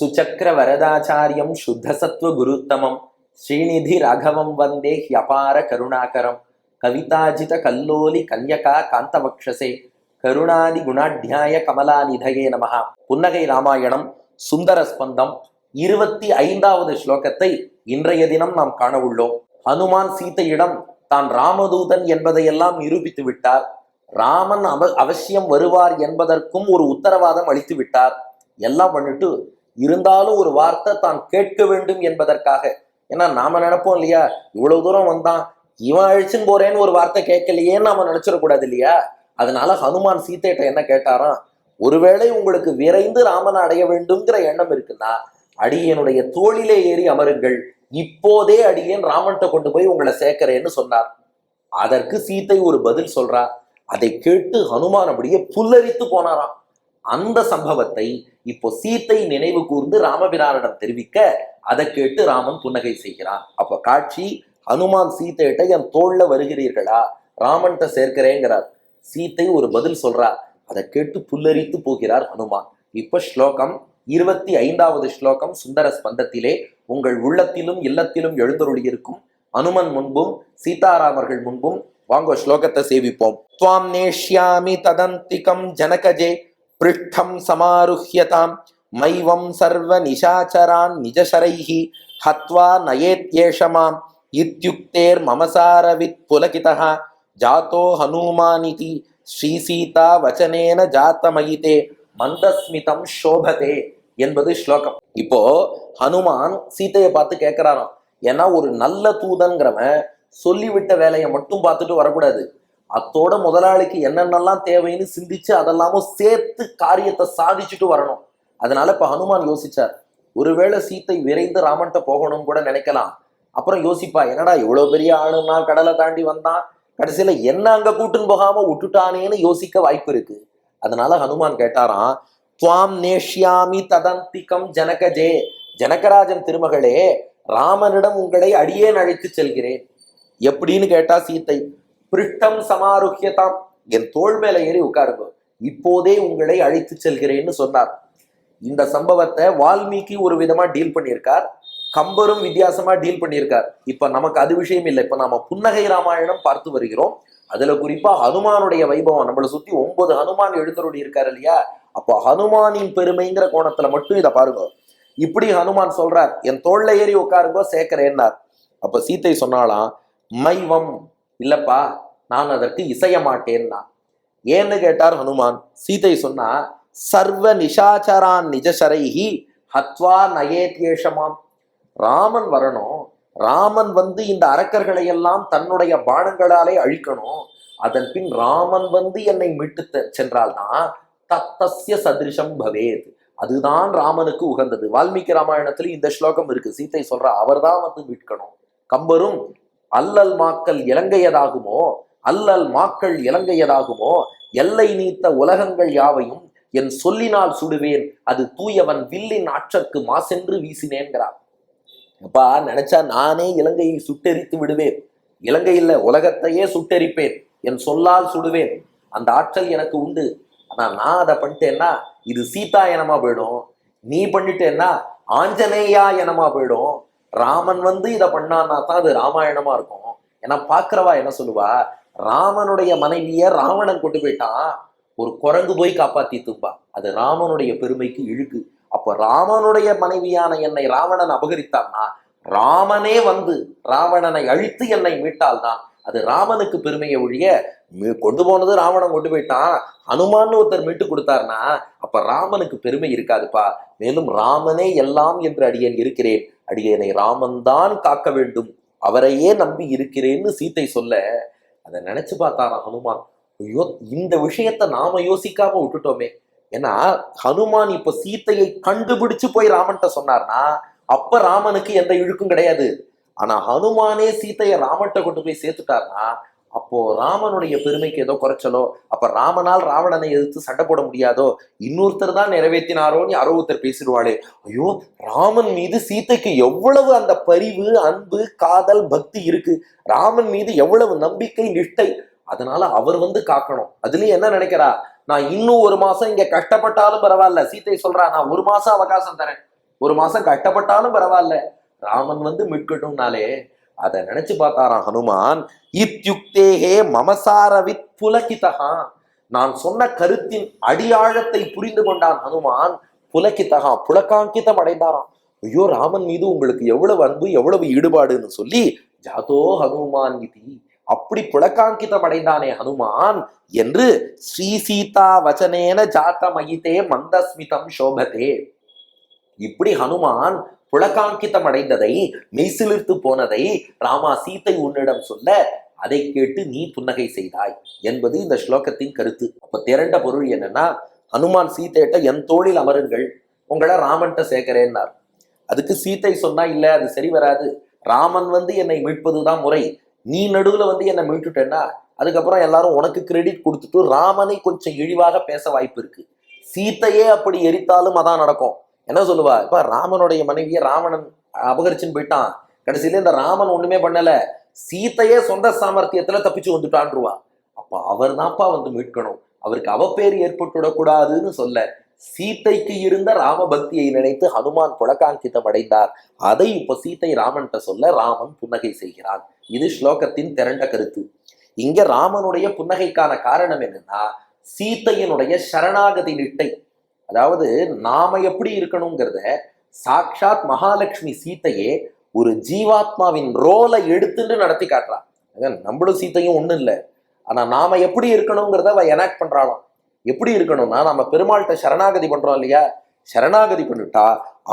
சுச்சக்கர வரதாச்சாரியம் சுத்தசத்வ குருத்தமம் ஸ்ரீநிதி ராகவம் வந்தே ஹியபார கருணாகரம் கவிதாஜித கல்லோலி கன்யகா காந்தபக்ஷசே கருணாதி குணாத்தியாய கமலாநிதயே நமஹா புன்னகை ராமாயணம் சுந்தர ஸ்பந்தம் இருபத்தி ஐந்தாவது ஸ்லோகத்தை இன்றைய தினம் நாம் காண உள்ளோம் ஹனுமான் சீதையிடம் தான் ராமதூதன் என்பதையெல்லாம் நிரூபித்து விட்டார். ராமன் அவ அவசியம் வருவார் என்பதற்கும் ஒரு உத்தரவாதம் அளித்து விட்டார். எல்லாம் பண்ணிட்டு இருந்தாலும் ஒரு வார்த்தை தான் கேட்க வேண்டும் என்பதற்காக. ஏன்னா நாம நினைப்போம் இல்லையா? இவ்வளவு தூரம் வந்தான் இவன் அழிச்சுன்னு போறேன்னு ஒரு வார்த்தை கேட்கலையேன்னு நாம நினைச்சிடக்கூடாது இல்லையா? அதனால ஹனுமான் சீதையிட்ட என்ன கேட்டாராம்? ஒருவேளை உங்களுக்கு விரைந்து ராமனை அடைய வேண்டும்ங்கிற எண்ணம் இருக்குன்னா அடியனுடைய தோளிலே ஏறி அமருங்கள். இப்போதே அடியேன் ராமன்கிட்ட கொண்டு போய் உங்களை சேர்க்கிறேன்னு சொன்னார். அதற்கு சீதை ஒரு பதில் சொல்றா. அதை கேட்டு ஹனுமான் அப்படியே புல்லரித்து போனாராம். அந்த சம்பவத்தை இப்போ சீத்தை நினைவு கூர்ந்து ராமபிரானிடம் தெரிவிக்க அதை கேட்டு ராமன் புன்னகை செய்கிறான். அப்ப காட்சி ஹனுமான் சீத்தையிட்ட என் தோல்ல வருகிறீர்களா? ராமன்கிட்ட சேர்க்கிறேங்கிறார். சீத்தை ஒரு பதில் சொல்றா. அதை கேட்டு புல்லரித்து போகிறார் ஹனுமான். இப்ப ஸ்லோகம் இருபத்தி ஐந்தாவது ஸ்லோகம் சுந்தர ஸ்பந்தத்திலே உங்கள் உள்ளத்திலும் இல்லத்திலும் எழுந்தருளியிருக்கும் அனுமன் முன்பும் சீதாராமர்கள் முன்பும். வாங்கோ ஸ்லோகத்தை சேவிப்போம். துவாம் நேஷ்யாமி ததந்திகம் ஜனகஜே பிருஷ்டம் சமாருஹ்யதாம் மைவம் சர்வ நிஷாச்சரான் நிஜசரைஹி ஹத்வா நயேத்யேஷமாம் இத்யுக்தேர் மமசாரவித் புலகிதः ஜாதோ ஹனுமானிதி ஸ்ரீ சீதா வச்சனேன ஜாத்தமயிதே மந்தஸ்மிதம் சோபதே என்பது ஸ்லோகம். இப்போ ஹனுமான் சீதையை பார்த்து கேட்கிறாராம் ஏன்னா ஒரு நல்ல தூதன்கிறவன் சொல்லிவிட்ட வேலையை மட்டும் பார்த்துட்டு வரக்கூடாது. அத்தோட முதலாளிக்கு என்னென்னலாம் தேவைன்னு சிந்திச்சு அதெல்லாமும் சேர்த்து காரியத்தை சாதிச்சுட்டு வரணும். அதனால இப்ப ஹனுமான் யோசிச்சார் ஒருவேளை சீத்தை விரைந்து ராமன்ட்ட போகணும்னு கூட நினைக்கலாம். அப்புறம் யோசிப்பா என்னடா இவ்வளவு பெரிய ஆளுன்னா கடலை தாண்டி வந்தான் கடைசியில என்ன அங்க கூட்டுன்னு போகாம விட்டுட்டானேன்னு யோசிக்க வாய்ப்பு இருக்கு. அதனால ஹனுமான் கேட்டாராம் துவாம் நேஷ்யாமி ததந்திகம் ஜனகஜே. ஜனகராஜன் திருமகளே ராமனிடம் உங்களை அடியேன் அழைத்து செல்கிறேன். எப்படின்னு கேட்டா சீத்தை பிருஷ்டம் சமாருஹ்யதாம். என் தோள் மேல ஏறி உட்காருங்க. இப்போதே உங்களை அழைத்து செல்கிறேன்னு சொன்னார். இந்த சம்பவத்தை வால்மீகி ஒரு விதமா டீல் பண்ணியிருக்கார். கம்பரும் வித்தியாசமா டீல் பண்ணியிருக்கார். இப்ப நமக்கு அது விஷயம் இல்லை. இப்ப நாம புன்னகை ராமாயணம் பார்த்து வருகிறோம். அதுல குறிப்பா ஹனுமானுடைய வைபவம். நம்மளை சுத்தி ஒன்பது ஹனுமான் எழுந்தருளி இருக்காரு இல்லையா? அப்போ ஹனுமானின் பெருமைங்கிற கோணத்துல மட்டும் இதை பாருங்க. இப்படி ஹனுமான் சொல்றார் என் தோல்ல ஏறி உட்காருங்கோ சேர்க்கிறேன்னார் அப்ப சீத்தை சொன்னாலாம் மைவம் இல்லப்பா நான் அதற்கு இசைய மாட்டேன்னா ஏன்னு கேட்டார் ஹனுமான். சீதை சொன்னா சர்வ நிஷாச்சரான் நிஜசரைஹி ஹத்வா நயேத்யேஷமாம். ராமன் வரணும். ராமன் வந்து இந்த அரக்கர்களை எல்லாம் தன்னுடைய பானங்களாலே அழிக்கணும். அதன் பின் ராமன் வந்து என்னை மீட்டு த- சென்றால்தான் தத்தசிய சதிருஷம் பவேத். அதுதான் ராமனுக்கு உகந்தது. வால்மீகி ராமாயணத்துல இந்த ஸ்லோகம் இருக்கு. சீத்தை சொல்ற அவர்தான் வந்து மீட்கணும். கம்பரும் அல்லல் மாக்கள் இலங்கையதாகுமோ? அல்லல் மாக்கள் இலங்கையதாகுமோ? எல்லை நீத்த உலகங்கள் யாவையும் என் சொல்லினால் சுடுவேன். அது தூயவன் வில்லின் ஆற்றற்கு மாசென்று வீசினேன்கிறார் அப்பா நினைச்சா நானே இலங்கையை சுட்டெரித்து விடுவேன். இலங்கையில் உலகத்தையே சுட்டெரிப்பேன். என் சொல்லால் சுடுவேன். அந்த ஆற்றல் எனக்கு உண்டு. ஆனா நான் அதை பண்ணிட்டேன்னா இது சீதா எனமா போயிடும். நீ பண்ணிட்டேன்னா ஆஞ்சநேயா எனமா போயிடும். ராமன் வந்து இதை பண்ணான்னா தான் அது ராமாயணமா இருக்கும். ஏன்னா பாக்குறவா என்ன சொல்லுவா? ராமனுடைய மனைவிய ராவணன் கொண்டு போயிட்டான். ஒரு குரங்கு போய் காப்பாத்தி துப்பா அது ராமனுடைய பெருமைக்கு இழுக்கு. அப்போ ராமனுடைய மனைவியான என்னை ராவணன் அபகரித்தான்னா ராமனே வந்து ராவணனை அழித்து என்னை மீட்டால்தான் அது ராமனுக்கு பெருமையை ஒழிய கொண்டு போனது ராவணன் கொண்டு போயிட்டான். ஹனுமான்னு ஒருத்தர் மீட்டு கொடுத்தாருன்னா அப்ப ராமனுக்கு பெருமை இருக்காதுப்பா. மேலும் ராமனே எல்லாம் என்று அடியேன் இருக்கிறேன். அடியேனை ராமன் தான் காக்க வேண்டும். அவரையே நம்பி இருக்கிறேன்னு சீத்தை சொல்ல அதை நினைச்சு பார்த்தாரா ஹனுமான்? ஐயோ இந்த விஷயத்த நாம யோசிக்காம விட்டுட்டோமே. ஏன்னா ஹனுமான் இப்ப சீத்தையை கண்டுபிடிச்சு போய் ராமன்ட்ட சொன்னார்னா அப்ப ராமனுக்கு எந்த இழுக்கும் கிடையாது. ஆனா ஹனுமானே சீத்தையை ராமன்ட்ட கொண்டு போய் சேர்த்துட்டார்னா அப்போ ராமனுடைய பெருமைக்கு ஏதோ குறைச்சலோ அப்ப ராமனால் ராவணனை எதிர்த்து சண்டை போட முடியாதோ? இன்னொருத்தர் தான் நிறைவேற்றினாரோன்னு யாரோ ஒருத்தர் பேசிடுவாளே. ஐயோ ராமன் மீது சீதைக்கு எவ்வளவு அந்த பரிவு அன்பு காதல் பக்தி இருக்கு? ராமன் மீது எவ்வளவு நம்பிக்கை நிஷ்டை? அதனால அவர் வந்து காக்கணும். அதுலயும் என்ன நினைக்கிறா? நான் இன்னும் ஒரு மாசம் இங்க கஷ்டப்பட்டாலும் பரவாயில்ல. சீத்தை சொல்றா நான் ஒரு மாசம் அவகாசம் தரேன். ஒரு மாசம் கட்டப்பட்டாலும் பரவாயில்ல. ராமன் வந்து மிட்கட்டும்னாலே அதை நினைச்சு பார்த்தாராம் ஹனுமான்? இத்யுக்தேகே மமசாரவித் புலகிதகா நான் சொன்ன கருத்தின் அடியாழத்தை புரிந்து கொண்டான் ஹனுமான். புலகிதகா புலகாங்கிதம் அடைந்தாராம். ஐயோ ராமன் மீது உங்களுக்கு எவ்வளவு அன்பு எவ்வளவு ஈடுபாடுன்னு சொல்லி ஜாதோ ஹனுமான் இதி. அப்படி புலகாங்கிதம் அடைந்தானே ஹனுமான் என்று ஸ்ரீ சீதா வச்சனேன ஜாத்த மயிதே மந்தஸ்மிதம் சோபதே இப்படி ஹனுமான் புலகாங்கிதம் அடைந்ததை மெய்சிலிர்த்து போனதை ராமா சீத்தை உன்னிடம் சொல்ல அதை கேட்டு நீ புன்னகை செய்தாய் என்பது இந்த ஸ்லோகத்தின் கருத்து. அப்ப திரண்ட பொருள் என்னன்னா ஹனுமான் சீத்தையிட்ட என் தோளில் அமருங்கள் உங்களை ராமன்ட்ட சேர்க்கிறேன்னார். அதுக்கு சீத்தை சொன்னா இல்ல அது சரி வராது. ராமன் வந்து என்னை மீட்பதுதான் முறை. நீ நடுவுல வந்து என்னை மீட்டுட்டேன்னா அதுக்கப்புறம் எல்லாரும் உனக்கு கிரெடிட் கொடுத்துட்டு ராமனை கொஞ்சம் இழிவாக பேச வாய்ப்பு இருக்கு. சீத்தையே அப்படி எரித்தாலும் அதான் நடக்கும். என்ன சொல்லுவா? இப்ப ராமனுடைய மனைவியை ராவணன் அபகரிச்சுன்னு போயிட்டான். கடைசியில இந்த ராமன் ஒண்ணுமே பண்ணல. சீத்தையே சொந்த சாமர்த்தியத்துல தப்பிச்சு வந்துட்டான்ருவா. அப்ப அவர் தான்ப்பா வந்து மீட்கணும். அவருக்கு அவப்பேர் ஏற்பட்டுவிடக்கூடாதுன்னு சொல்ல சீத்தைக்கு இருந்த ராம பக்தியை நினைத்து ஹனுமான் புலகாங்கிதம் அடைந்தார். அதை இப்ப சீத்தை ராமன்கிட்ட சொல்ல ராமன் புன்னகை செய்கிறான். இது ஸ்லோகத்தின் திரண்ட கருத்து. இங்க ராமனுடைய புன்னகைக்கான காரணம் என்னன்னா சீத்தையினுடைய சரணாகதி நிட்டை. அதாவது நாம எப்படி இருக்கணுங்கிறத சாக்ஷாத் மகாலட்சுமி சீத்தையே ஒரு ஜீவாத்மாவின் ரோலை எடுத்துட்டு நடத்தி காட்டுறான் நம்மளும் சீத்தையும் ஒண்ணும் இல்லை. ஆனா நாம எப்படி இருக்கணுங்கிறத அவ எனாக்ட் பண்றாளாம். எப்படி இருக்கணும்னா நம்ம பெருமாள்கிட்ட சரணாகதி பண்றோம் இல்லையா? சரணாகதி பண்ணிட்டா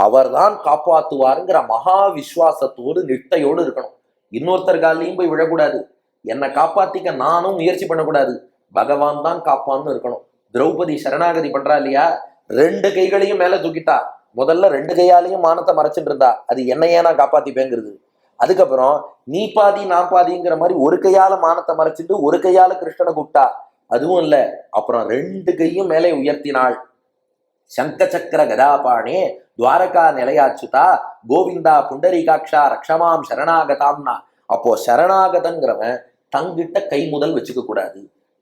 அவர்தான் காப்பாத்துவாருங்கிற மகா விசுவாசத்தோடு நிட்டையோடு இருக்கணும். இன்னொருத்தர் காலையும் போய் விழக்கூடாது. என்னை காப்பாத்திக்க நானும் முயற்சி பண்ணக்கூடாது. பகவான் தான் காப்பான்னு இருக்கணும். திரௌபதி சரணாகதி பண்றா இல்லையா? ரெண்டு கைகளையும் மேல தூக்கிட்டா முதல்ல ரெண்டு கையாலையும் மானத்தை மறைச்சிட்டு இருந்தா அது என்னையே நான் காப்பாத்திப்பேங்கிறது. அதுக்கப்புறம் நீ பாதி நான் பாதிங்கிற மாதிரி ஒரு கையால மானத்தை மறைச்சிட்டு ஒரு கையால கிருஷ்ணனை கூப்பிட்டா அதுவும் இல்லை. அப்புறம் ரெண்டு கையும் மேலே உயர்த்தினாள். சங்க சக்கர கதாபாணே துவாரகா நிலையாச்சுதா கோவிந்தா புண்டரீகாட்சா ரக்ஷமாம் சரணாகதாம்னா. அப்போ சரணாகதங்கிறவன் தங்கிட்ட கை முதல் வச்சுக்க கூடாது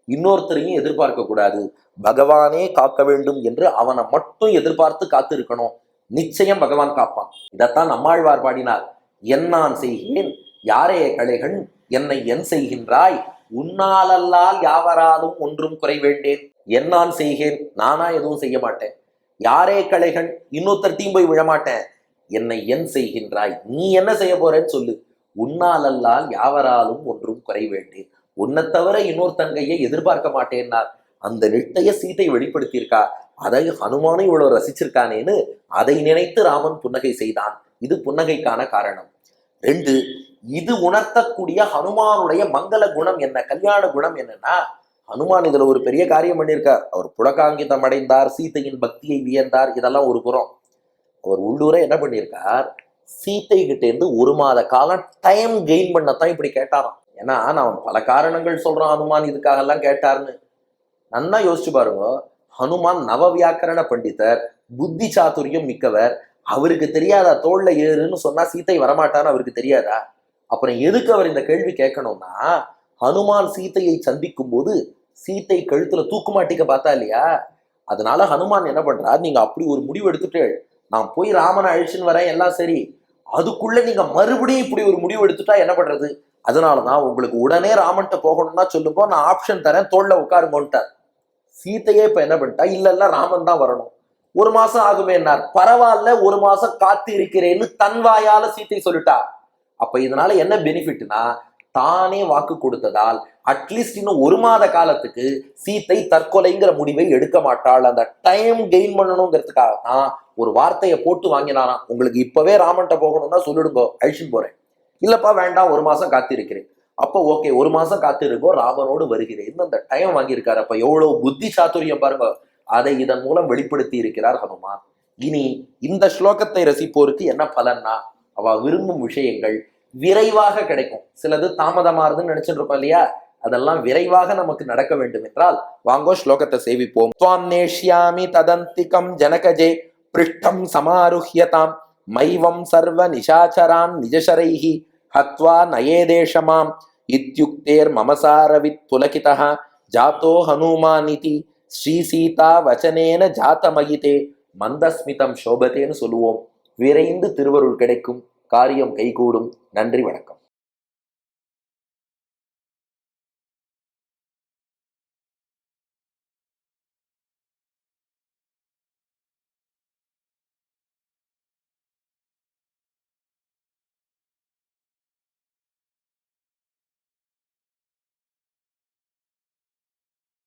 இன்னொருத்தரையும் எதிர்பார்க்க கூடாது. பகவானே காக்க வேண்டும் என்று அவனை மட்டும் எதிர்பார்த்து காத்து இருக்கணும் நிச்சயம் பகவான் காப்பான். இதைத்தான் நம்மாழ்வார் பாடினார். என் நான் செய்கிறேன் யாரே கலைகள் என்னை என் செய்கின்றாய்? உன்னாலல்லால் யாவராலும் ஒன்றும் குறைவேண்டேன் என் நான் செய்கிறேன் நானா எதுவும் செய்ய மாட்டேன். யாரே கலைகள் இன்னொருத்தர்ட்டையும் போய் விழமாட்டேன் என்னை என் செய்கின்றாய். நீ என்ன செய்ய போறேன்னு சொல்லு. உன்னாலல்லால் யாவராலும் ஒன்றும் குறைவேண்டேன் உன்னை தவிர இன்னொருத்தன் கையை எதிர்பார்க்க மாட்டேன்னார். அந்த நிட்டைய சீதை வெளிப்படுத்தியிருக்கா. அதை ஹனுமானும் இவ்வளவு ரசிச்சிருக்கானேன்னு அதை நினைத்து ராமன் புன்னகை செய்தான். இது புன்னகைக்கான காரணம். ரெண்டு இது உணர்த்தக்கூடிய ஹனுமானுடைய மங்கள குணம் என்ன? கல்யாண குணம் என்னன்னா ஹனுமான் இதுல ஒரு பெரிய காரியம் பண்ணியிருக்கார். அவர் புலகாங்கிதம் அடைந்தார் சீதையின் பக்தியை வியந்தார் இதெல்லாம் ஒரு புறம். அவர் உள்ளூரே என்ன பண்ணியிருக்கார்? சீத்தை கிட்டேருந்து ஒரு மாத காலம் டைம் கெயின் பண்ணத்தான் இப்படி கேட்டாராம். ஏன்னா நான் பல காரணங்கள் சொல்றான் ஹனுமான் இதுக்காக எல்லாம் கேட்டார்னு. நன்னா யோசிச்சு பாருங்க. ஹனுமான் நவ வியாக்கரண பண்டிதர் புத்தி சாத்துரியம் மிக்கவர். அவருக்கு தெரியாதா தோல்ல ஏறுன்னு சொன்னா சீத்தை வரமாட்டான்னு அவருக்கு தெரியாதா? அப்புறம் எதுக்கு அவர் இந்த கேள்வி கேட்கணும்னா ஹனுமான் சீத்தையை சந்திக்கும் போது சீத்தை கழுத்துல தூக்கு மாட்டிக்க பார்த்தா இல்லையா? அதனால ஹனுமான் என்ன பண்றாரு நீங்க அப்படி ஒரு முடிவு எடுத்துட்டு நான் போய் ராமனை அழிச்சுன்னு வரேன் எல்லாம் சரி. அதுக்குள்ள நீங்க மறுபடியும் இப்படி ஒரு முடிவு எடுத்துட்டா என்ன பண்றது? அதனால தான் உங்களுக்கு உடனே ராமன்ட்ட போகணும்னா சொல்லுங்க நான் ஆப்ஷன் தரேன் தோல்ல உட்காருங்கன்ட்டார். சீத்தையே இப்போ என்ன பண்ணிட்டா இல்லை ராமன் தான் வரணும். ஒரு மாசம் ஆகுமேனார் பரவாயில்ல ஒரு மாசம் காத்து இருக்கிறேன்னு தன் வாயால சீத்தை சொல்லிட்டா. அப்ப இதனால என்ன பெனிஃபிட்னா தானே வாக்கு கொடுத்ததால் அட்லீஸ்ட் இன்னும் ஒரு மாத காலத்துக்கு சீத்தை தற்கொலைங்கிற முடிவை எடுக்க மாட்டாள். அந்த டைம் கெயின் பண்ணணுங்கிறதுக்காக தான் ஒரு வார்த்தையை போட்டு வாங்கினாராம். உங்களுக்கு இப்பவே ராமன்ட்ட போகணும்னா சொல்லிடுங்க அழிச்சுன்னு போறேன். இல்லப்பா வேண்டாம் ஒரு மாசம் காத்திருக்கிறேன். அப்போ ஓகே ஒரு மாசம் காத்திருக்கோ ராமனோடு வருகிறேன். அந்த டைம் வாங்கியிருக்காரு அப்ப எவ்வளவு புத்தி சாத்துரியம் பாருங்க. அதை இதன் மூலம் வெளிப்படுத்தி இருக்கிறார் ஹனுமான். இனி இந்த ஸ்லோகத்தை ரசிப்போருக்கு என்ன பலன்னா அவ விரும்பும் விஷயங்கள் விரைவாக கிடைக்கும். சிலது தாமதமாறுதுன்னு நினைச்சிட்டு இருப்போம் இல்லையா? அதெல்லாம் விரைவாக நமக்கு நடக்க வேண்டும் என்றால் வாங்கோ ஸ்லோகத்தை சேவிப்போம். துவாம் நேஷ்யாமி ததந்திகம் ஜனகஜே பிருஷ்டம் சமாருஹ்யதாம். மைவம் சர்வ நிஷாச்சரான் நிஜசரைஹி ஹத்வா நயேதேஷமாம் இத்யுக்தேர் மமசாரவித் புலகிதா ஜாத்தோ ஹனுமானிதி ஸ்ரீ சீதா வச்சனேன ஜாத்தமகிதே மந்தஸ்மிதம் சோபத்தேன்னு சொல்லுவோம். விரைந்து திருவருள் கிடைக்கும். காரியம் கைகூடும். நன்றி வணக்கம்.